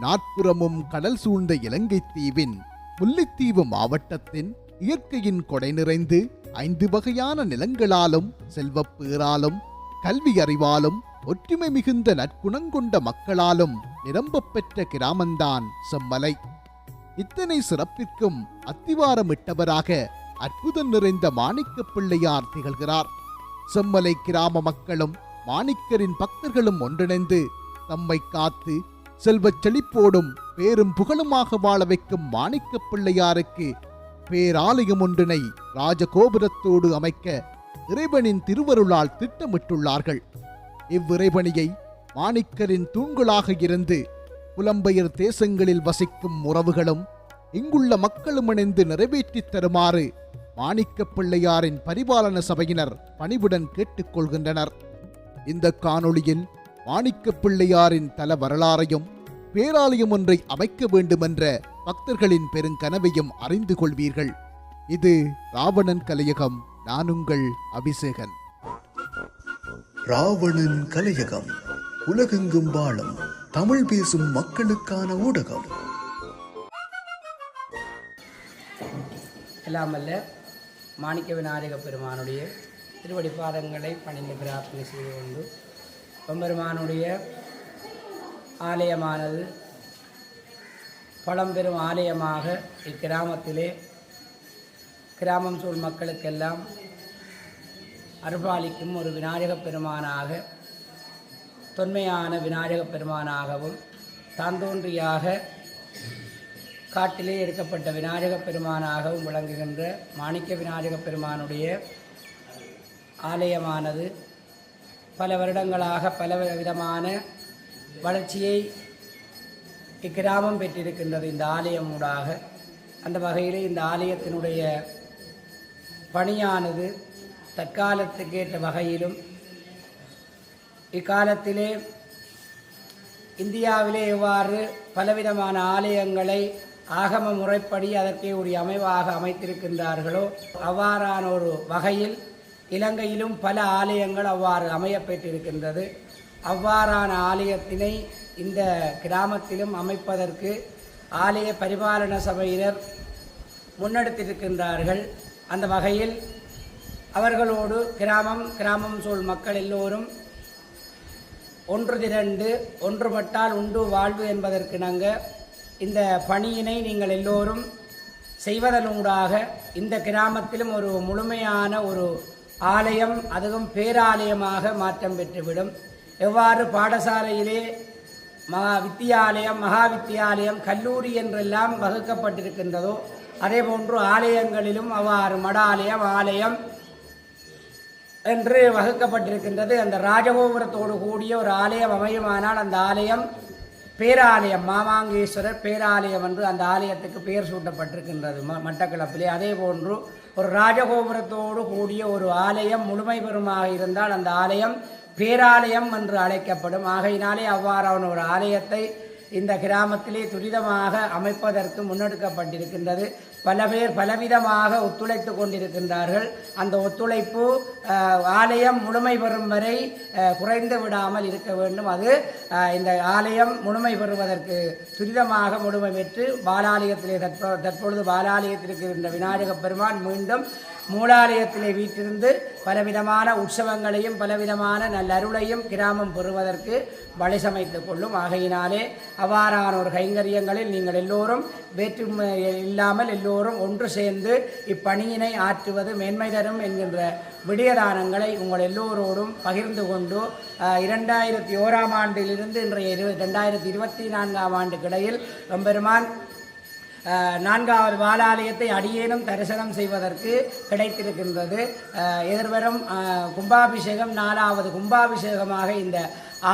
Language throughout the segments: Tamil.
நாற்புறமும் கடல் சூழ்ந்த இலங்கை தீவின் முல்லைத்தீவு மாவட்டத்தின் இயற்கையின் கொடை நிறைந்து ஐந்து வகையான நிலங்களாலும் செல்வப்பேராலும் கல்வி அறிவாலும் ஒற்றுமை மிகுந்த நற்குணங்கொண்ட மக்களாலும் நிரம்பப் பெற்ற கிராமந்தான் செம்மலை. இத்தனை சிறப்பிற்கும் அத்திவாரமிட்டவராக அற்புதம் நிறைந்த மாணிக்கப் பிள்ளையார் திகழ்கிறார். செம்மலை கிராம மக்களும் மாணிக்கரின் பக்தர்களும் ஒன்றிணைந்து தம்மை காத்து செல்வச் செழிப்போடும் பேரும் புகழுமாக வாழ வைக்கும் மாணிக்கப் பிள்ளையாருக்கு பேராலயம் ஒன்றினை ராஜகோபுரத்தோடு அமைக்க இறைவனின் திருவருளால் திட்டமிட்டுள்ளார்கள். இவ்விறைவனியை மாணிக்கரின் தூண்களாக இருந்து புலம்பெயர் தேசங்களில் வசிக்கும் உறவுகளும் இங்குள்ள மக்களும் இணைந்து நிறைவேற்றித் தருமாறு மாணிக்கப் பிள்ளையாரின் பரிபாலன சபையினர் பணிவுடன் கேட்டுக்கொள்கின்றனர் இந்த காணொளியில் மாணிக்கப் பிள்ளையாரின் தல வரலாறையும் பேராலயம் ஒன்றை அமைக்க வேண்டுமென்ற பக்தர்களின் பெருங்கனவையும் அறிந்து கொள்வீர்கள். இது ராவணன் கலையகம். நான் உங்கள் அபிஷேகன். ராவணன் கலையகம். உலகெங்கும் வாழும் தமிழ் பேசும் மக்களுக்கான ஊடகம். எல்லாம் அல்ல மாணிக்க விநாயக பெருமானுடைய திருவடி பாதங்களை பணிந்து பிரார்த்தனை செய்து கொண்டு பெருமானுடைய ஆலயமானது பழம்பெரும் ஆலயமாக இக்கிராமத்திலே கிராமம் சூழ் மக்களுக்கெல்லாம் அருள்பாலிக்கும் ஒரு விநாயகப் பெருமானாக தொன்மையான விநாயகப் பெருமானாகவும் தாந்தோன்றியாக காட்டிலே எடுக்கப்பட்ட விநாயகப் பெருமானாகவும் விளங்குகின்ற மாணிக்க விநாயகப் பெருமானுடைய ஆலயமானது பல வருடங்களாக பல விதமான வளர்ச்சியை இக்கிராமம் பெற்றிருக்கின்றது இந்த ஆலயம் ஊடாக. அந்த வகையில் இந்த ஆலயத்தினுடைய பணியானது தற்காலத்துக்கேற்ற வகையிலும் இக்காலத்திலே இந்தியாவிலே எவ்வாறு பலவிதமான ஆலயங்களை ஆகம முறைப்படி அதற்கே ஒரு அமைவாக அமைத்திருக்கின்றார்களோ அவ்வாறான ஒரு வகையில் இலங்கையிலும் பல ஆலயங்கள் அவ்வாறு அமையப்பெற்றிருக்கின்றது. அவ்வாறான ஆலயத்தினை இந்த கிராமத்திலும் அமைப்பதற்கு ஆலய பரிபாலன சபையினர் முன்னெடுத்திருக்கின்றார்கள். அந்த வகையில் அவர்களோடு கிராமம் கிராமம் சூழ் மக்கள் எல்லோரும் ஒன்று திரண்டு ஒன்றுபட்டால் உண்டு வாழ்வு என்பதற்கிணங்க இந்த பணியினை நீங்கள் எல்லோரும் செய்வதனூடாக இந்த கிராமத்திலும் ஒரு முழுமையான ஒரு ஆலயம் அதுவும் பேராலயமாக மாற்றம் பெற்றுவிடும். எவ்வாறு பாடசாலையிலே மகா வித்தியாலயம் மகா வித்தியாலயம் கல்லூரி என்றெல்லாம் வகுக்கப்பட்டிருக்கின்றதோ அதே போன்று ஆலயங்களிலும் அவ்வாறு மடாலயம் ஆலயம் என்று வகுக்கப்பட்டிருக்கின்றது. அந்த ராஜகோபுரத்தோடு கூடிய ஒரு ஆலயம் அமையுமானால் அந்த ஆலயம் பேராலயம் மாமாங்கேஸ்வரர் பேராலயம் என்று அந்த ஆலயத்துக்கு பெயர் சூட்டப்பட்டிருக்கின்றது ம மட்டக்களப்பிலே. அதே போன்று ஒரு ராஜகோபுரத்தோடு கூடிய ஒரு ஆலயம் முழுமை பெறுமாக இருந்தால் அந்த ஆலயம் பேராலயம் என்று அழைக்கப்படும். ஆகையினாலே அவ்வாறான ஒரு ஆலயத்தை இந்த கிராமத்திலே துரிதமாக அமைப்பதற்கு முன்னெடுக்கப்பட்டிருக்கின்றது. பல பேர் பலவிதமாக ஒத்துழைத்து கொண்டிருக்கின்றார்கள். அந்த ஒத்துழைப்பு ஆலயம் முழுமை பெறும் வரை குறைந்து விடாமல் இருக்க வேண்டும். அது இந்த ஆலயம் முழுமை பெறுவதற்கு துரிதமாக முழுமை பெற்று பாலாலயத்திலே தற்பொழுது பாலாலயத்தில் இருக்கின்ற விநாயகப் பெருமான் மீண்டும் மூலாலயத்திலே வீட்டிருந்து பலவிதமான உற்சவங்களையும் பலவிதமான நல்லருளையும் கிராமம் பெறுவதற்கு வழி சமைத்துக் கொள்ளும். ஆகையினாலே அவ்வாறான ஒரு கைங்கரியங்களில் நீங்கள் எல்லோரும் வேற்றுமை இல்லாமல் எல்லோரும் ஒன்று சேர்ந்து இப்பணியினை ஆற்றுவது மேன்மை தரும் என்கின்ற விடியதானங்களை உங்கள் எல்லோரோடும் பகிர்ந்து கொண்டு இரண்டாயிரத்தி ஓராம் ஆண்டிலிருந்து இன்றைய இரு ரெண்டாயிரத்தி இருபத்தி நான்காம் ஆண்டுக்கிடையில் எம்பெருமான் நான்காவது பாலாலயத்தை அடியேனும் தரிசனம் செய்வதற்கு கிடைத்திருக்கின்றது. அஹ், எதிர்வரும் கும்பாபிஷேகம் நாலாவது கும்பாபிஷேகமாக இந்த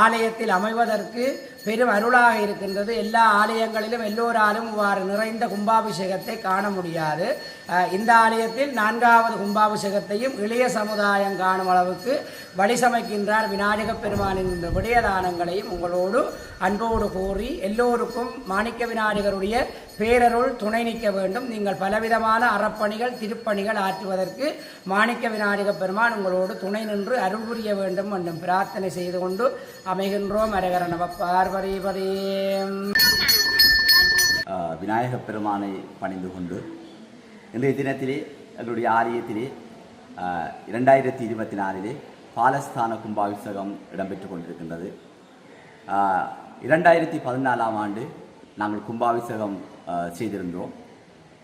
ஆலயத்தில் அமைவதற்கு பெரும் அருளாக இருக்கின்றது. எல்லா ஆலயங்களிலும் எல்லோராலும் இவ்வாறு நிறைந்த கும்பாபிஷேகத்தை காண முடியாது. இந்த ஆலயத்தில் நான்காவது கும்பாபிஷேகத்தையும் இளைய சமுதாயம் காணும் அளவுக்கு வழி சமைக்கின்றார் விநாயக பெருமானின் இந்த விடயதானங்களையும் உங்களோடு அன்போடு கூறி எல்லோருக்கும் மாணிக்க விநாயகருடைய பேரருள் துணை நிற்க வேண்டும். நீங்கள் பலவிதமான அறப்பணிகள் திருப்பணிகள் ஆற்றுவதற்கு மாணிக்க விநாயக பெருமான் உங்களோடு துணை நின்று அருள் புரிய வேண்டும். என்றும் பிரார்த்தனை செய்து கொண்டு அமைகின்றோம். அரகர நம பார்வதி விநாயகப் பெருமானை பணிந்து கொண்டு இன்றைய தினத்திலே எங்களுடைய ஆலயத்திலே இரண்டாயிரத்தி இருபத்தி நாலிலே பாலஸ்தான கும்பாபிஷேகம் இடம்பெற்று கொண்டிருக்கின்றது. இரண்டாயிரத்தி பதினாலாம் ஆண்டு நாங்கள் கும்பாபிஷேகம் செய்திருந்தோம்.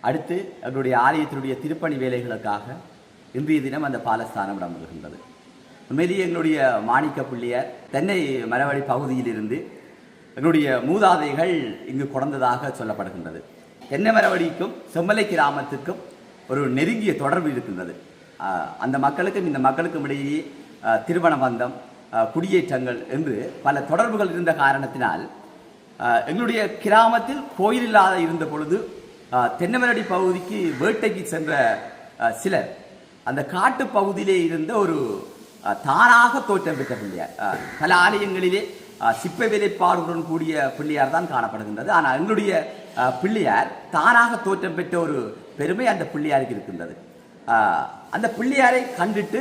அடுத்து எங்களுடைய ஆலயத்தினுடைய திருப்பணி வேலைகளுக்காக இன்றைய தினம் அந்த பாலஸ்தானம் இடம்பெறுகின்றது உண்மையிலேயே எங்களுடைய மாணிக்க பிள்ளையார் தென்னை மரவழி பகுதியிலிருந்து எங்களுடைய மூதாதைகள் இங்கு குறந்ததாக சொல்லப்படுகின்றது. தென்னை மரவழிக்கும் செம்மலை கிராமத்துக்கும் ஒரு நெருங்கிய தொடர்பு இருக்கின்றது. அந்த மக்களுக்கும் இந்த மக்களுக்கும் இடையே திருமண பந்தம் குடியேற்றங்கள் என்று பல தொடர்புகள் இருந்த காரணத்தினால் எங்களுடைய கிராமத்தில் கோயில் இல்லாத இருந்த பொழுது தென்னமரடி பகுதிக்கு வேட்டைக்கு சென்ற சிலர் அந்த காட்டு பகுதியிலே இருந்த ஒரு தானாக தோற்றம் பெற்ற பிள்ளையார். பல ஆலயங்களிலே சிப்ப வேலைப்பாடுடன் கூடிய பிள்ளையார் தான் காணப்படுகின்றது. ஆனால் எங்களுடைய பிள்ளையார் தானாக தோற்றம் பெற்ற ஒரு பெருமை அந்த பிள்ளையாருக்கு இருக்கின்றது. அந்த பிள்ளையாரை கண்டுட்டு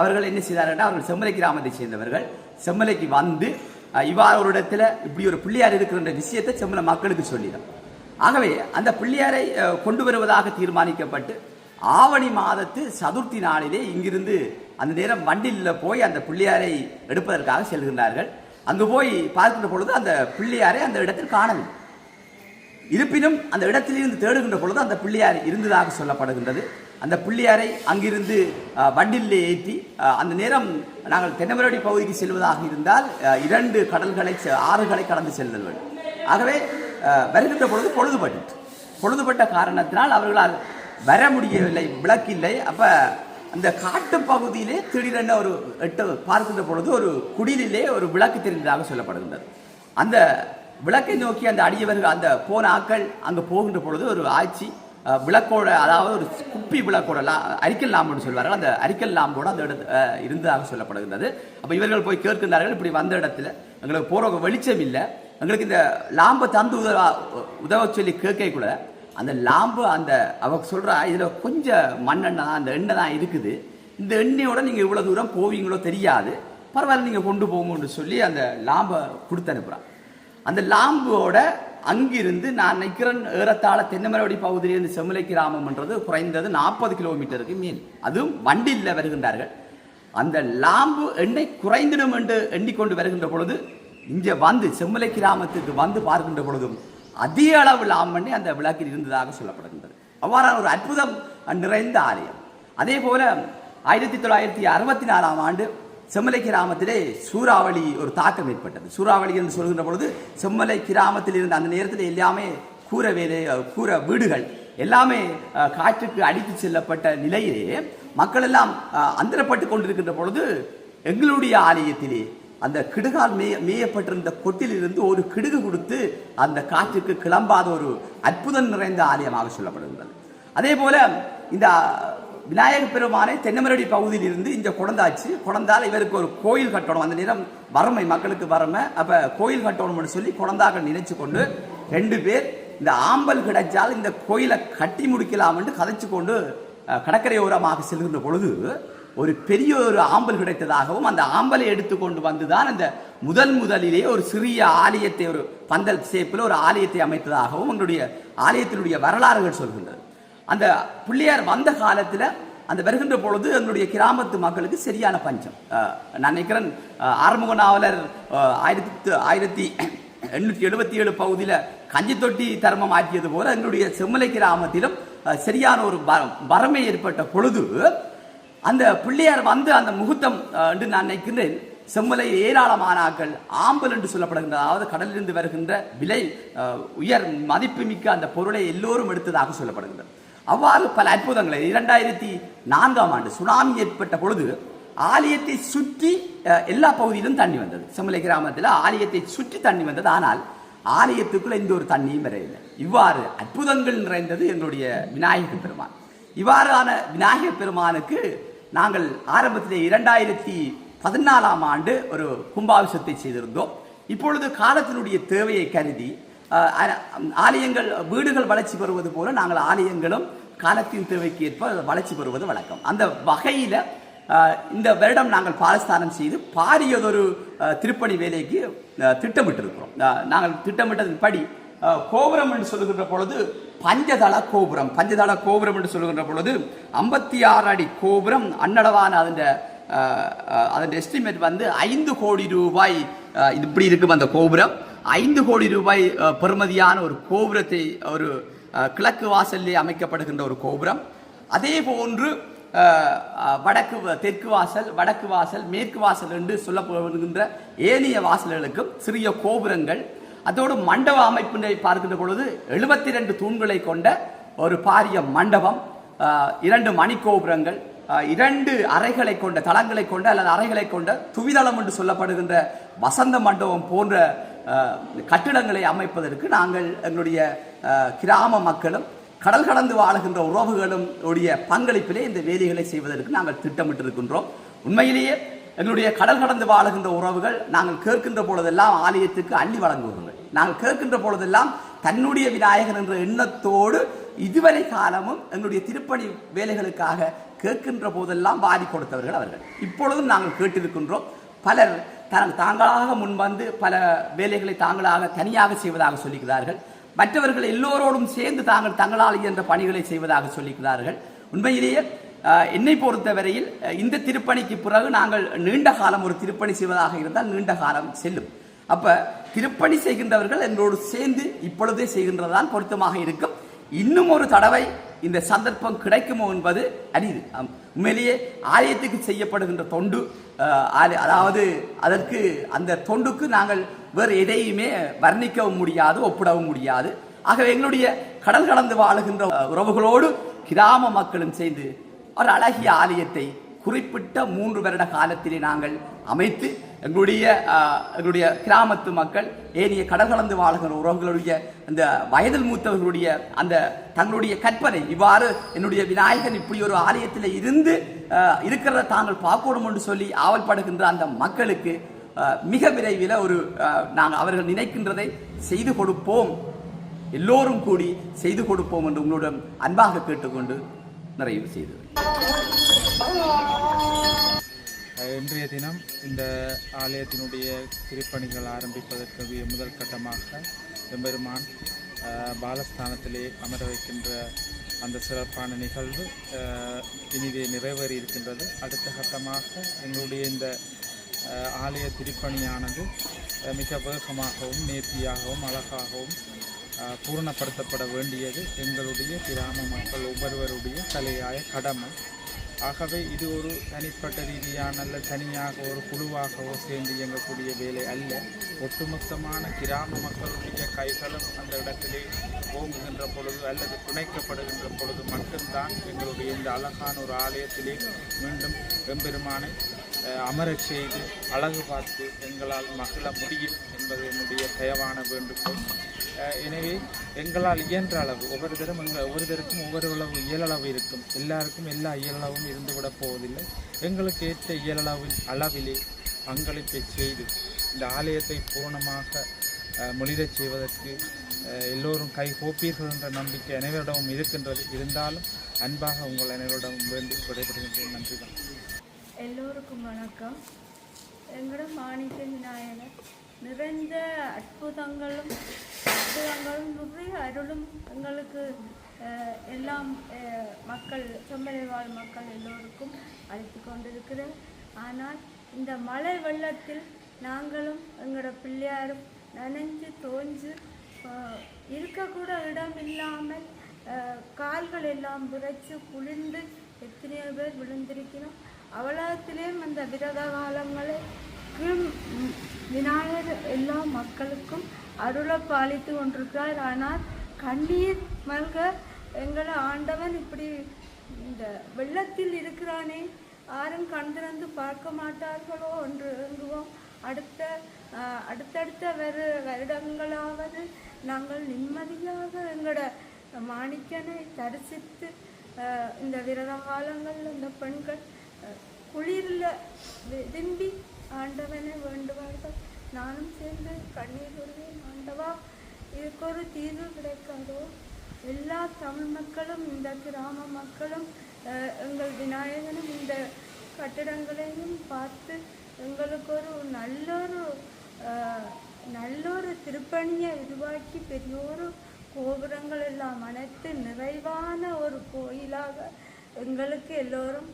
அவர்கள் என்ன செய்தார்கள் அவர்கள் செம்மலை கிராமத்தை சேர்ந்தவர்கள். செம்மலைக்கு வந்து இவ்வாறு ஒரு இடத்துல இப்படி ஒரு பிள்ளையார் இருக்கிற விஷயத்தை செம்மலை மக்களுக்கு சொல்லிடும். ஆகவே அந்த பிள்ளையாரை கொண்டு வருவதாக தீர்மானிக்கப்பட்டு ஆவணி மாதத்து சதுர்த்தி நாளிலே இங்கிருந்து அந்த நேரம் வண்டியில் போய் அந்த பிள்ளையாரை எடுப்பதற்காக செல்கின்றார்கள். அங்கு போய் பார்க்கின்ற பொழுது அந்த பிள்ளையாரை அந்த இடத்தில் காணவில்லை. இருப்பினும் அந்த இடத்திலிருந்து தேடுகின்ற பொழுது அந்த பிள்ளையார் இருந்ததாக சொல்லப்படுகின்றது. அந்த பிள்ளையாரை அங்கிருந்து அஹ், ஏற்றி அந்த நேரம் நாங்கள் தென்னமரடி பகுதிக்கு செல்வதாக இருந்தால் இரண்டு கடல்களை ஆறுகளை கடந்து செல்தல் வேண்டும் ஆகவே வருகின்ற பொழுது பொழுதுபட்டு. பொழுதுபட்ட காரணத்தினால் அவர்களால் வர முடியவில்லை விளக்கில்லை. அப்போ அந்த காட்டு பகுதியிலே திடீரென ஒரு எட்டு பார்க்கின்ற பொழுது ஒரு குடிலிலே ஒரு விளக்கு தெரிந்ததாக சொல்லப்படுகின்றது. அந்த விளக்கை நோக்கி அந்த அடியவர்கள் அந்த போன ஆக்கள் அங்கே போகின்ற பொழுது ஒரு ஆட்சி விளக்கோட அதாவது ஒரு குப்பி விளக்கோட லா அரிக்கல் லாம்புன்னு சொல்வார்கள். அந்த அரிக்கல் லாம்போட அந்த இடத்து இருந்ததாக சொல்லப்படுகின்றது. அப்போ இவர்கள் போய் கேட்கின்றார்கள் இப்படி வந்த இடத்துல எங்களுக்கு போகிற வெளிச்சம் இல்லை. எங்களுக்கு இந்த லாம்பை தந்து உதவ உதவ சொல்லி கேட்க கூட அந்த லாம்பு அந்த அவ சொல்கிறா இதில் கொஞ்சம் மண்ணெண்ணெய் தான் அந்த எண்ணெய் தான் இருக்குது. இந்த எண்ணெயோட நீங்கள் இவ்வளோ தூரம் போவீங்களோ தெரியாது. பரவாயில்ல நீங்கள் கொண்டு போங்கன்னு சொல்லி அந்த லாம்பை கொடுத்து அனுப்புகிறான் அந்த லாம்போட அங்கிருந்து நான் நிற்கிறேன் ஏறத்தாழ தென்னமரவடி பகுதியிலிருந்து செம்மலை கிராமம்ன்றது குறைந்தது நாற்பது கிலோமீட்டருக்கு மேல். அதுவும் வண்டியில் வருகின்றார்கள். அந்த லாம்பு எண்ணெய் குறைந்திடும் என்று எண்ணிக்கொண்டு வருகின்ற பொழுது இங்கே வந்து செம்மலை கிராமத்துக்கு வந்து பார்க்கின்ற பொழுதும் அதிக அளவில் லாம்பண்ணி அந்த விளக்கில் இருந்ததாக சொல்லப்படுகின்றது. அவ்வாறான ஒரு அற்புதம் நிறைந்த ஆலயம். அதே போல ஆயிரத்தி தொள்ளாயிரத்தி அறுபத்தி நாலாம் ஆண்டு செம்மலை கிராமத்திலே சூறாவளி ஒரு தாக்கம் ஏற்பட்டது. சூறாவளி என்று சொல்கின்ற பொழுது செம்மலை கிராமத்தில் இருந்த அந்த நேரத்தில் எல்லாமே கூரை வேலை கூரை வீடுகள் எல்லாமே காற்றுக்கு அடித்து செல்லப்பட்ட நிலையிலே மக்கள் எல்லாம் அந்தரப்பட்டு கொண்டிருக்கின்ற பொழுது எங்களுடைய ஆலயத்திலே அந்த கிடுகால் மேய மேயப்பட்டிருந்த கொட்டிலிருந்து ஒரு கிடுகு கொடுத்து அந்த காற்றுக்கு கிளம்பாத ஒரு அற்புதம் நிறைந்த ஆலயமாக சொல்லப்படுகின்றது. அதே போல இந்த விநாயக பெருமானை தென்னமரடி பகுதியில் இருந்து இங்க குழந்தாச்சு குழந்தால் இவருக்கு ஒரு கோயில் கட்டணும். அந்த நேரம் வறுமை மக்களுக்கு வறுமை. அப்ப கோயில் கட்டணும்னு சொல்லி குழந்தாக நினைச்சு கொண்டு ரெண்டு பேர் இந்த ஆம்பல் கிடைச்சால் இந்த கோயிலை கட்டி முடிக்கலாம் என்று கதைச்சு கொண்டு கடற்கரையோரமாக செல்கின்ற பொழுது ஒரு பெரிய ஒரு ஆம்பல் கிடைத்ததாகவும் அந்த ஆம்பலை எடுத்துக்கொண்டு வந்துதான் அந்த முதல் முதலிலே ஒரு சிறிய ஆலயத்தை ஒரு பந்தல் சேப்பில் ஒரு ஆலயத்தை அமைத்ததாகவும் எங்களுடைய ஆலயத்தினுடைய வரலாறுகள் சொல்கின்றது அந்த பிள்ளையார் வந்த காலத்தில் அந்த வருகின்ற பொழுது எங்களுடைய கிராமத்து மக்களுக்கு சரியான பஞ்சம். நான் நினைக்கிறேன் ஆறுமுக நாவலர் ஆயிரத்தி ஆயிரத்தி எண்ணூற்றி எழுபத்தி ஏழு பகுதியில் கஞ்சி தொட்டி தர்மம் ஆக்கியது போல எங்களுடைய செம்மலை கிராமத்திலும் சரியான ஒரு வ- வறுமை ஏற்பட்ட பொழுது அந்த பிள்ளையார் வந்து அந்த முகூர்த்தம் என்று நான் நினைக்கின்றேன் செம்மலை ஏராளமானாக்கள் ஆம்பல் என்று சொல்லப்படுகின்ற அதாவது கடலிலிருந்து வருகின்ற விலை உயர் மதிப்புமிக்க அந்த பொருளை எல்லோரும் எடுத்ததாக சொல்லப்படுகின்றது. அவ்வாறு பல அற்புதங்களை இரண்டாயிரத்தி நான்காம் ஆண்டு சுனாமி ஏற்பட்ட பொழுது ஆலயத்தை சுற்றி எல்லா பகுதியிலும் தண்ணி வந்தது. செம்மலை கிராமத்தில் ஆலயத்தை சுற்றி தண்ணி வந்தது. ஆனால் ஆலயத்துக்குள்ள எந்த ஒரு தண்ணியும் வரவில்லை. இவ்வாறு அற்புதங்கள் நிறைந்தது எங்களுடைய விநாயகர் பெருமான். இவ்வாறான விநாயகர் பெருமானுக்கு நாங்கள் ஆரம்பத்தில் இரண்டாயிரத்தி பதினாலாம் ஆண்டு ஒரு கும்பாபிஷத்தை செய்திருந்தோம். இப்பொழுது காலத்தினுடைய தேவையை கருதி ஆலயங்கள் வீடுகள் வளர்ச்சி பெறுவது போல நாங்கள் ஆலயங்களும் காலத்தின் தேவைக்கு ஏற்ப வளர்ச்சி பெறுவது வழக்கம். அந்த வகையில் இந்த வருடம் நாங்கள் பாலஸ்தானம் செய்து பாரியதொரு திருப்பணி வேலைக்கு திட்டமிட்டிருக்கிறோம். நாங்கள் திட்டமிட்டதன்படி படி கோபுரம் என்று சொல்லுகின்ற பொழுது பஞ்சதள கோபுரம். பஞ்சதள கோபுரம் என்று சொல்லுகின்ற பொழுது ஐம்பத்தி ஆறு அடி கோபுரம் அன்னளவான அதன் அதன் எஸ்டிமேட் வந்து ஐந்து கோடி ரூபாய் இது இப்படி இருக்கும் அந்த கோபுரம். ஐந்து கோடி ரூபாய் பெறுமதியான ஒரு கோபுரத்தை ஒரு கிழக்கு வாசலிலே அமைக்கப்படுகின்ற ஒரு கோபுரம். அதே போன்று வடக்கு தெற்கு வாசல் வடக்கு வாசல் மேற்கு வாசல் என்று சொல்லப்படுகின்ற ஏனைய வாசல்களுக்கும் சிறிய கோபுரங்கள் அதோடு மண்டப அமைப்பினை பார்க்கின்ற பொழுது எழுபத்தி ரெண்டு தூண்களை கொண்ட ஒரு பாரிய மண்டபம் இரண்டு மணிக்கோபுரங்கள் இரண்டு அறைகளை கொண்ட தளங்களை கொண்ட அல்லது அறைகளை கொண்ட துவிதளம் என்று சொல்லப்படுகின்ற வசந்த மண்டபம் போன்ற கட்டிடங்களை அமைப்பதற்கு நாங்கள் எங்களுடைய கிராம மக்களும் கடல் கடந்து வாழுகின்ற உறவுகளும் உடைய பங்களிப்பிலே இந்த வேலைகளை செய்வதற்கு நாங்கள் திட்டமிட்டிருக்கின்றோம். உண்மையிலேயே எங்களுடைய கடல் கடந்து வாழுகின்ற உறவுகள் நாங்கள் கேட்கின்ற பொழுதெல்லாம் ஆலயத்துக்கு அள்ளி வழங்குவார்கள் நாங்கள் கேட்கின்ற பொழுதெல்லாம் தன்னுடைய விநாயகர் என்ற எண்ணத்தோடு இதுவரை காலமும் எங்களுடைய திருப்பணி வேலைகளுக்காக கேட்கின்ற போதெல்லாம் வாரி கொடுத்தவர்கள் அவர்கள். இப்பொழுதும் நாங்கள் கேட்டிருக்கின்றோம். பலர் தன் தாங்களாக முன்வந்து பல வேலைகளை தாங்களாக தனியாக செய்வதாக சொல்லிக்கிறார்கள். மற்றவர்கள் எல்லோரோடும் சேர்ந்து தாங்கள் தங்களால் இயன்ற பணிகளை செய்வதாக சொல்லிக்கிறார்கள். உண்மையிலேயே என்னை பொறுத்தவரையில் இந்த திருப்பணிக்கு பிறகு நாங்கள் நீண்ட காலம் ஒரு திருப்பணி செய்வதாக இருந்தால் நீண்ட காலம் செல்லும். அப்ப திருப்பணி செய்கின்றவர்கள் எங்களோடு சேர்ந்து இப்பொழுதே செய்கின்றதுதான் பொருத்தமாக இருக்கும். இன்னும் ஒரு தடவை இந்த சந்தர்ப்பம் கிடைக்குமோ என்பது அரிது. உண்மையிலேயே ஆலயத்துக்கு செய்யப்படுகின்ற தொண்டு அதாவது அதற்கு அந்த தொண்டுக்கு நாங்கள் வேறு எதையுமே வர்ணிக்கவும் முடியாது ஒப்பிடவும் முடியாது. ஆகவே எங்களுடைய கடல் கடந்து வாழுகின்ற உறவுகளோடு கிராம மக்களும் சேர்ந்து ஒரு அழகிய ஆலயத்தை குறிப்பிட்ட மூன்று வருட காலத்திலே நாங்கள் அமைத்து எங்களுடைய எங்களுடைய கிராமத்து மக்கள் ஏனைய கடல் கலந்து வாழ்கிற உறவுகளுடைய அந்த வயதில் மூத்தவர்களுடைய அந்த தங்களுடைய கற்பனை இவ்வாறு என்னுடைய விநாயகன் இப்படி ஒரு ஆலயத்தில் இருந்து இருக்கிறத தாங்கள் பார்க்கணும் என்று சொல்லி ஆவல்படுகின்ற அந்த மக்களுக்கு மிக விரைவில் ஒரு நாங்கள் அவர்கள் நினைக்கின்றதை செய்து கொடுப்போம். எல்லோரும் கூடி செய்து கொடுப்போம் என்று உங்களிடம் அன்பாக கேட்டுக்கொண்டு நிறைவு செய்து இன்றைய தினம் இந்த ஆலயத்தினுடைய திருப்பணிகள் ஆரம்பிப்பதற்கு முதல் கட்டமாக எம்பெருமான் பாலஸ்தானத்திலே அமர வைக்கின்ற அந்த சிறப்பான நிகழ்வு இனிதே நிறைவேறி இருக்கின்றது. அடுத்த கட்டமாக எங்களுடைய இந்த ஆலய திருப்பணியானது மிக வேகமாகவும் நேர்த்தியாகவும் அழகாகவும் பூரணப்படுத்தப்பட வேண்டியது எங்களுடைய கிராம மக்கள் ஒவ்வொருவருடைய தலையாய கடமை. ஆகவே இது ஒரு தனிப்பட்ட ரீதியான அல்ல தனியாக ஒரு குழுவாகவோ சேர்ந்து இயங்கக்கூடிய வேலை அல்ல. ஒட்டுமொத்தமான கிராம மக்களுடைய கைகளும் அந்த இடத்திலே ஓங்குகின்ற பொழுது அல்லது பிணைக்கப்படுகின்ற பொழுது மட்டும்தான் எங்களுடைய இந்த அழகான ஒரு ஆலயத்திலே மீண்டும் எம்பெருமானை அமரச் செய்து அழகு பார்த்து எங்களால் மகிழ முடியும் என்பது என்னுடைய தயவான வேண்டுகோள். எனவே எங்களால் இயன்ற அளவு ஒவ்வொருத்தரும் எங்கள் ஒவ்வொருத்தருக்கும் ஒவ்வொரு அளவு இயலளவு இருக்கும். எல்லாருக்கும் எல்லா இயலளவும் இருந்துவிடப் போவதில்லை. எங்களுக்கு ஏற்ற இயலளவின் அளவிலே பங்களிப்பை செய்து இந்த ஆலயத்தை பூரணமாக மொழிதச் செய்வதற்கு எல்லோரும் கை கோப்பீர்கள் என்ற நம்பிக்கை அனைவரிடமும் இருக்கின்றது. இருந்தாலும் அன்பாக உங்கள் அனைவரிடமும் வேண்டி விடைபெறுகின்றேன். நன்றி. தான் எல்லோருக்கும் வணக்கம். எங்களோட மாணிக்க விநாயகர். நிறைந்த அற்புதங்களும் அற்புதங்களும் நிறைய அருளும் எங்களுக்கு எல்லாம் மக்கள் செம்மலை வாழ் மக்கள் எல்லோருக்கும் அழைத்து கொண்டிருக்கிறேன். ஆனால் இந்த மழை வெள்ளத்தில் நாங்களும் எங்களோட பிள்ளையாரும் நனைஞ்சு தோஞ்சு இருக்கக்கூட இடம் இல்லாமல் கால்கள் எல்லாம் விரைச்சு குளிர்ந்து எத்தனையோ பேர் விழுந்திருக்கிறோம். அவலத்திலேயும் அந்த விரத காலங்களை விநாயகர் எல்லா மக்களுக்கும் அருளை பாலித்து கொண்டிருக்கிறார். ஆனால் கண்ணீர் மல்க எங்களை ஆண்டவன் இப்படி இந்த வெள்ளத்தில் இருக்கிறானே யாரும் கண் திறந்து பார்க்க மாட்டார்களோ என்று ஏங்குவோம் அடுத்த அடுத்தடுத்த வரு வருடங்களாவது நாங்கள் நிம்மதியாக எங்களோட மாணிக்கனை தரிசித்து இந்த விரத காலங்களில் இந்த பெண்கள் குளிரில் விரும்பி ஆண்டவனை வேண்டுவார்கள். நானும் சேர்ந்து கண்ணீர் விடுவேன் ஆண்டவா இதுக்கு ஒரு தீர்வு கிடைக்காதோ? எல்லா தமிழ் மக்களும் இந்த கிராம மக்களும் எங்கள் விநாயகனும் இந்த கட்டிடங்களையும் பார்த்து எங்களுக்கு ஒரு நல்லொரு நல்லொரு திருப்பணியை உருவாக்கி பெரியோரு கோபுரங்கள் எல்லாம் அனைத்து நிறைவான ஒரு கோயிலாக எங்களுக்கு எல்லோரும்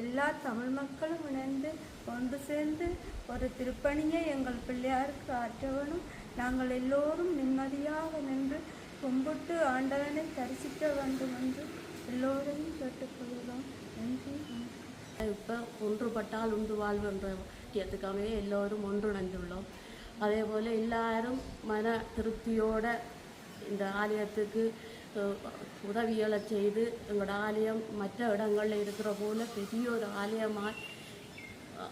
எல்லா தமிழ் மக்களும் இணைந்து ஒன்று சேர்ந்து ஒரு திருப்பணியை எங்கள் பிள்ளையாருக்கு ஆற்றவனும் நாங்கள் எல்லோரும் நிம்மதியாக நின்று கும்பிட்டு ஆண்டவனை தரிசிக்க வேண்டும் என்று எல்லோரையும் கேட்டுக்கொள்கிறோம். நன்றி இப்போ ஒன்றுபட்டால் உண்டு வாழ்வுன்ற வாக்கியத்துக்காகவே எல்லோரும் ஒன்றிணைந்துள்ளோம். அதே போல் எல்லாரும் மன திருப்தியோட இந்த ஆலயத்துக்கு உதவிகளை செய்து எங்களோட ஆலயம் மற்ற இடங்களில் இருக்கிற போல பெரிய ஒரு ஆலயமாக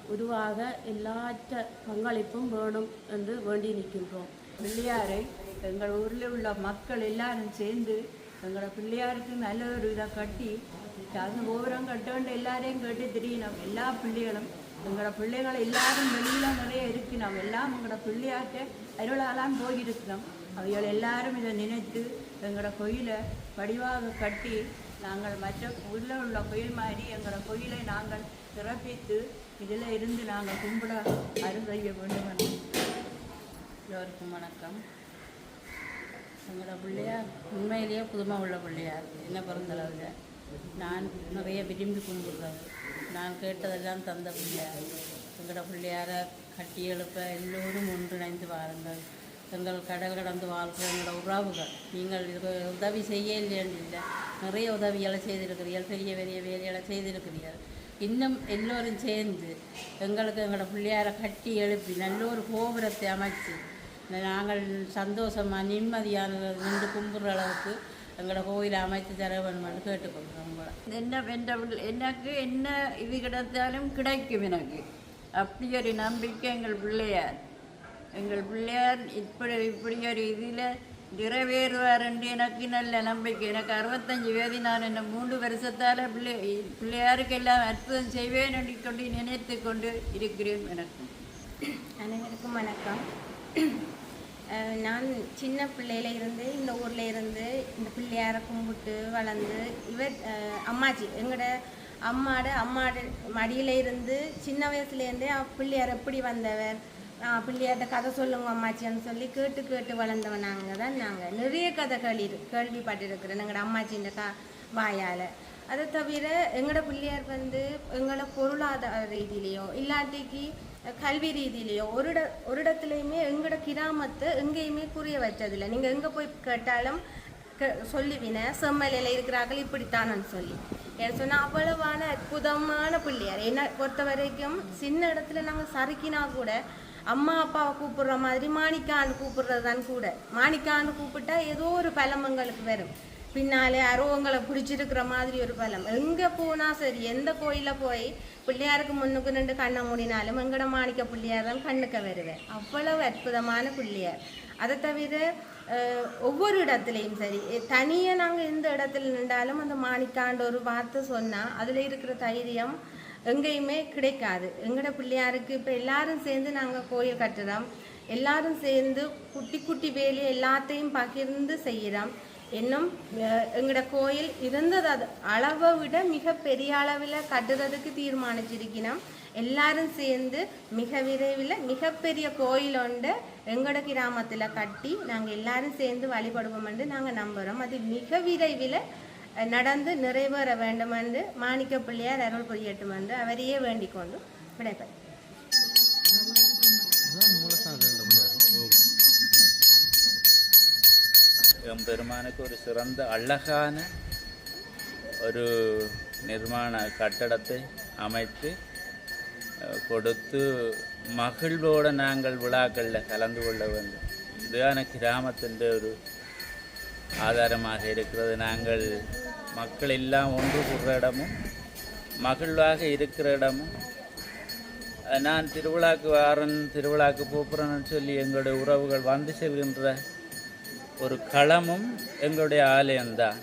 உருவாக எல்லாற்ற பங்களிப்பும் வேணும் என்று வேண்டி நிற்கின்றோம் பிள்ளையாரை எங்கள் ஊரில் உள்ள மக்கள் எல்லாரும் சேர்ந்து எங்களோட பிள்ளையாருக்கு நல்ல ஒரு இதை கட்டி அது கோபுரம் கட்டோண்டு எல்லாரையும் கேட்டு தெரியணும் எல்லா பிள்ளைகளும் எங்களோட பிள்ளைகள் எல்லாரும் வெளியில் நிறைய இருக்கணும் எல்லாம் எங்களோட பிள்ளையார்ட்ட அருளாலாம் போயிருக்கணும் அவைகள் எல்லாரும் இதை நினைத்து எங்களோட கோயிலை வடிவாக கட்டி நாங்கள் மற்ற ஊரில் உள்ள கோயில் மாதிரி எங்களோட கோயிலை நாங்கள் சிறப்பித்து இதில் இருந்து நாங்கள் கும்பிட அருந்தைய வேண்டும் என்று. எல்லோருக்கும் வணக்கம். எங்களோட பிள்ளையார் உண்மையிலேயே புதுமா உள்ள பிள்ளையார். என்ன பொறுத்தளவில்? நான் நிறைய விரும்பி கும்பிடுறது. நான் கேட்டதெல்லாம் தந்த பிள்ளையார். எங்களோட பிள்ளையாரை கட்டி எழுப்ப எல்லோரும் ஒன்றிணைந்து வாருங்கள். எங்கள் கடல் கடந்து வாழ்கிற எங்களோட உறவுகள். நீங்கள் இதுக்கு உதவி செய்ய இல்லைன்னு இல்லை. நிறைய உதவிகளை செய்திருக்கிறீர்கள். பெரிய பெரிய வேலைகளை செய்திருக்கிறீர்கள். இன்னும் எல்லோரும் சேர்ந்து எங்களுக்கு எங்களோட பிள்ளையாரை கட்டி எழுப்பி நல்ல ஒரு கோபுரத்தை அமைச்சு நாங்கள் சந்தோஷமாக நிம்மதியான நின்று கும்புற அளவுக்கு எங்களோட கோயிலை அமைத்து தர வேணும்னு கேட்டுக்கொள்கிறோம் உங்களை. என்ன என்ற எனக்கு என்ன இது கிடைத்தாலும் கிடைக்கும் எனக்கு. அப்படி ஒரு நம்பிக்கை எங்கள் பிள்ளையார். எங்கள் பிள்ளையார் இப்படி இப்படி ஒரு இதில் நிறைவேறுவார் என்று எனக்கு நல்ல நம்பிக்கை எனக்கு அறுபத்தஞ்சு வயது நான் என்ன மூன்று வருஷத்தால் பிள்ளை பிள்ளையாருக்கு எல்லாம் அற்புதம் செய்வேன் என்று கொண்டு நினைத்து கொண்டு இருக்கிறேன் எனக்கு அனைவருக்கும் வணக்கம் நான் சின்ன பிள்ளையில இருந்து இந்த ஊரில் இருந்து இந்த பிள்ளையாரை கும்பிட்டு வளர்ந்து இவர் அம்மாச்சி எங்களோட அம்மாட அம்மாட மடியில இருந்து சின்ன வயசுலேருந்தே பிள்ளையார் எப்படி வந்தவர் ஆஹ் கதை சொல்லுங்க அம்மாச்சின்னு சொல்லி கேட்டு கேட்டு வளர்ந்தவன் நாங்கள் தான் நாங்கள். நிறைய கதை கேள்வி கேள்விப்பட்டிருக்கிறோம். எங்களோட அம்மாச்சின்ற கா வாயால். அதை தவிர எங்களோட பிள்ளையார் வந்து எங்களோட பொருளாதார ரீதியிலையோ இல்லாட்டிக்கு கல்வி ரீதியிலையோ ஒரு இட ஒரு இடத்துலையுமே எங்களோட கிராமத்தை எங்கேயுமே புரிய வச்சதில்லை நீங்கள் எங்கே போய் கேட்டாலும் க- செம்மலையில் இருக்கிறார்கள் இப்படித்தானு சொல்லி. ஏன்னு சொன்னால் அவ்வளவான அற்புதமான பிள்ளையார். என்ன பொறுத்த வரைக்கும் சின்ன இடத்துல நாங்கள் சறுக்கினா கூட அம்மா அப்பாவை கூப்பிடுற மாதிரி மாணிக்கான்னு கூப்பிடுறது தான் கூட. மாணிக்கான்னு கூப்பிட்டா ஏதோ ஒரு பலம் எங்களுக்கு வரும். பின்னாலே அருவங்களை பிடிச்சிருக்கிற மாதிரி ஒரு பலம் எங்கே போனால் சரி எந்த கோயிலில் போய் பிள்ளையாருக்கு முன்னுக்கு நின்று கண்ணை மூடினாலும் எங்கட மாணிக்க பிள்ளையார் தான் கண்ணுக்கு வருவேன். அவ்வளவு அற்புதமான பிள்ளையார். அதை தவிர ஒவ்வொரு இடத்துலையும் சரி தனியாக நாங்கள் எந்த இடத்துல நின்றாலும் அந்த மாணிக்காண்ட ஒரு வார்த்தை சொன்னால் அதில் இருக்கிற தைரியம் எங்கேயுமே கிடைக்காது. எங்களோட பிள்ளையாருக்கு இப்போ எல்லாரும் சேர்ந்து நாங்கள் கோயில் கட்டுறோம். எல்லாரும் சேர்ந்து குட்டி குட்டி வேலையை எல்லாத்தையும் பகிர்ந்து செய்கிறோம் இன்னும் எங்களோட கோயில் இருந்தது அது அளவை விட மிக பெரிய அளவில் கட்டுறதுக்கு தீர்மானிச்சிருக்கிறோம் எல்லாரும் சேர்ந்து மிக விரைவில் மிகப்பெரிய கோயில் ஒன்று எங்களோட கிராமத்தில் கட்டி நாங்கள் எல்லாரும் சேர்ந்து வழிபடுவோம் என்று நாங்கள் நம்புகிறோம் அது மிக விரைவில் நடந்து நிறைவேற வேண்டும் என்று மாணிக்க பிள்ளையார் அருள் புரியட்டும் என்று அவரையே வேண்டிக் கொண்டு விடைபெறும் எம்பெருமானுக்கு ஒரு சிறந்த அழகான ஒரு நிர்மாண கட்டடத்தை அமைத்து கொடுத்து மகிழ்வோடு நாங்கள் விழாக்களில் கலந்து கொள்ள வேண்டும். இதுதான கிராமத்தின் ஒரு ஆதாரமாக இருக்கிறது. நாங்கள் மக்கள் எல்லாம் ஒன்று கூடுற இடமும் மகிழ்வாக இருக்கிற இடமும். நான் திருவிழாக்கு வாரன் திருவிழாக்கு போப்புறேன்னு சொல்லி எங்களுடைய உறவுகள் வந்து செல்கின்ற ஒரு களமும் எங்களுடைய ஆலயம்தான்.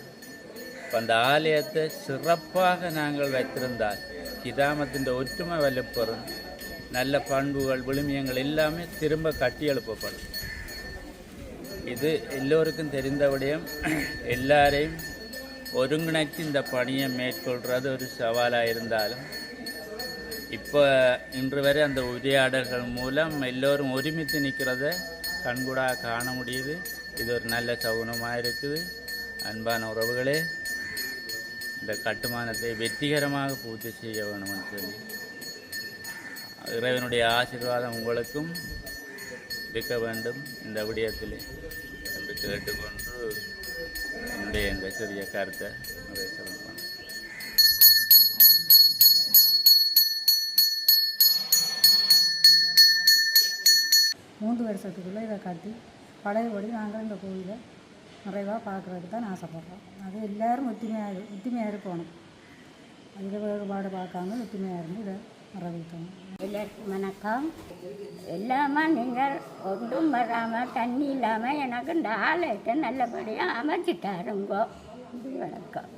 அப்ப அந்த ஆலயத்தை சிறப்பாக நாங்கள் வைத்திருந்தால் கிதாமத்தின் ஒற்றுமை வலுப்பெறும். நல்ல பண்புகள் விழுமியங்கள் எல்லாமே திரும்ப கட்டி எழுப்பப்படும். இது எல்லோருக்கும் தெரிந்த விடயம். எல்லாரையும் ஒருங்கிணைத்து இந்த பணியை மேற்கொள்கிறது ஒரு சவாலாக இருந்தாலும் இப்போ இன்று வரை அந்த உரையாடல்கள் மூலம் எல்லோரும் ஒருமித்து நிற்கிறத கண்கூடாக காண முடியுது. இது ஒரு நல்ல சகுனமாக இருக்குது. அன்பான உறவுகளே இந்த கட்டுமானத்தை வெற்றிகரமாக பூர்த்தி செய்ய வேணும்னு சொல்லி. இறைவனுடைய ஆசீர்வாதம் உங்களுக்கும் இருக்க வேண்டும். இந்த விடயத்தில் என்று கேட்டுக்கொண்டு என்னுடைய இந்த சிறிய கருத்தை நிறைய மூன்று வருஷத்துக்குள்ளே இதை கட்டி பழையபடி நாங்கள் இந்த கோயிலை நிறைவாக பார்க்குறதுக்கு தான் ஆசைப்பட்றோம். அது எல்லோரும் ஒற்றுமையாக ஒற்றுமையாக இருக்கணும் அதில் வேறுபாடு பார்க்காம ஒற்றுமையாக இருந்து இதை வரவேற்கும் எல்லாருக்கும் வணக்கம். எல்லாமே நீங்கள் ஒன்றும் வராமல் தண்ணி இல்லாமல் எனக்கு இந்த ஆலயத்தை நல்லபடியாக அமைச்சிட்டாருங்கோ. இது வணக்கம்.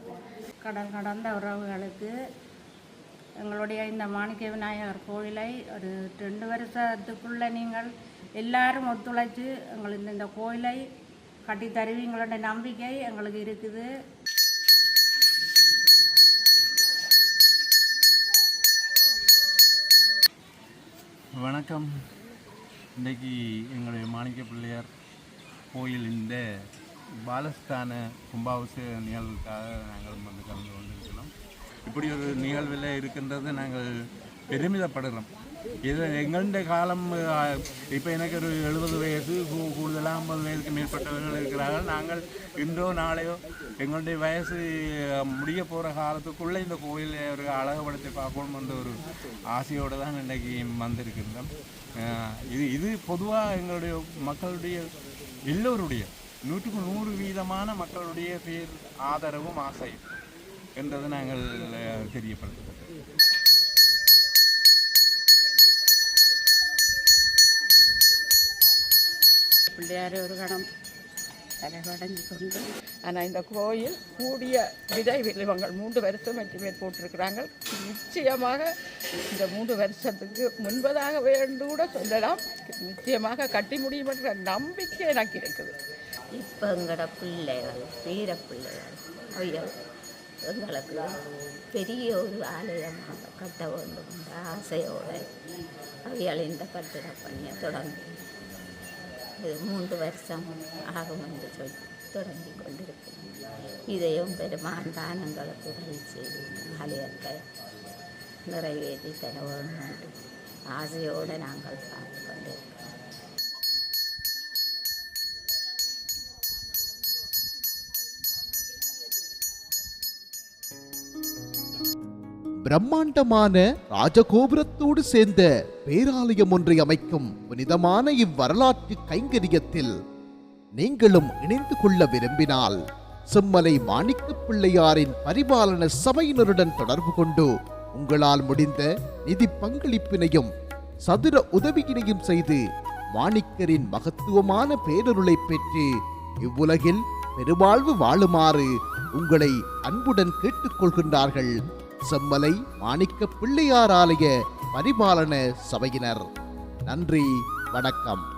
கடல் கடந்த உறவுகளுக்கு எங்களுடைய இந்த மாணிக்க விநாயகர் கோயிலை ஒரு ரெண்டு வருஷத்துக்குள்ளே நீங்கள் எல்லாரும் ஒத்துழைச்சு எங்களுக்கு இந்த கோயிலை கட்டி தருவீங்களோட நம்பிக்கை எங்களுக்கு இருக்குது. வணக்கம். இன்றைக்கு எங்களுடைய மாணிக்க பிள்ளையார் கோயில் இந்த பாலஸ்தான கும்பாபிஷேக நிகழ்வுக்காக நாங்கள் வந்து கலந்து கொண்டிருக்கிறோம். இப்படி ஒரு நிகழ்வில் இருக்கின்றது நாங்கள் பெருமிதப்படுகிறோம். இது எங்களுடைய காலம் இப்போ எனக்கு ஒரு எழுபது வயது கூடுதலாக ஐம்பது வயதுக்கு மேற்பட்டவர்கள் இருக்கிறார்கள். நாங்கள் இன்றோ நாளையோ எங்களுடைய வயசு முடிய போகிற காலத்துக்குள்ளே இந்த கோயிலை ஒரு அழகுபடுத்தி பார்க்கணும் என்ற ஒரு ஆசையோடு தான் இன்றைக்கு வந்திருக்கின்றோம். இது இது பொதுவாக எங்களுடைய மக்களுடைய எல்லோருடைய நூற்றுக்கு நூறு வீதமான மக்களுடைய பேர் ஆதரவும் ஆசையும் என்றது நாங்கள் தெரியப்படுத்துகிறோம். பிள்ளையாரை ஒரு கணம். தலைவடைஞ்சு கொண்டு. ஆனால் இந்த கோயில் கூடிய விரைவில் இவங்கள் மூன்று வருஷம் வெற்றி பேர் போட்டிருக்கிறாங்க. நிச்சயமாக இந்த மூன்று வருஷத்துக்கு முன்பதாக வேண்டும் கூட சொல்லலாம். நிச்சயமாக கட்டி முடியும் என்ற நம்பிக்கை எனக்கு இருக்குது. இப்போ எங்களோட பிள்ளைகள் வீர பிள்ளைகள் ஐயோ எங்களுக்கு பெரிய ஒரு ஆலயமாக கட்ட வேண்டும் என்ற ஆசையோடு அவையால் இந்த கட்டிட பணியை தொடங்கி மூன்று வருஷம் ஆகும் என்று சொல்லி தொடங்கி கொண்டிருக்கிறேன் இதையும் பெருமான் தானங்களுக்கு உதவி செய்து ஆலயத்தை நிறைவேற்றி தர வேண்டும். என்று ஆசையோடு நாங்கள் பார்த்து கொண்டிருக்கிறோம். பிரம்மாண்டமான ராஜகோபுரத்தோடு சேர்ந்த பேராலயம் ஒன்றை அமைக்கும் புனிதமான இவ்வரலாற்று கைங்கரியத்தில் நீங்களும் இணைந்து கொள்ள விரும்பினால் செம்மலை மாணிக்கப் பிள்ளையாரின் பரிபாலன சபையினருடன் தொடர்பு கொண்டு உங்களால் முடிந்த நிதி பங்களிப்பினையும் சதுர உதவியினையும் செய்து மாணிக்கரின் மகத்துவமான பேரருளை பெற்று இவ்வுலகில் பெருவாழ்வு வாழுமாறு உங்களை அன்புடன் கேட்டுக்கொள்கின்றார்கள். செம்மலை மாணிக்க பிள்ளையார் ஆலய பரிபாலன சபையினர். நன்றி வணக்கம்.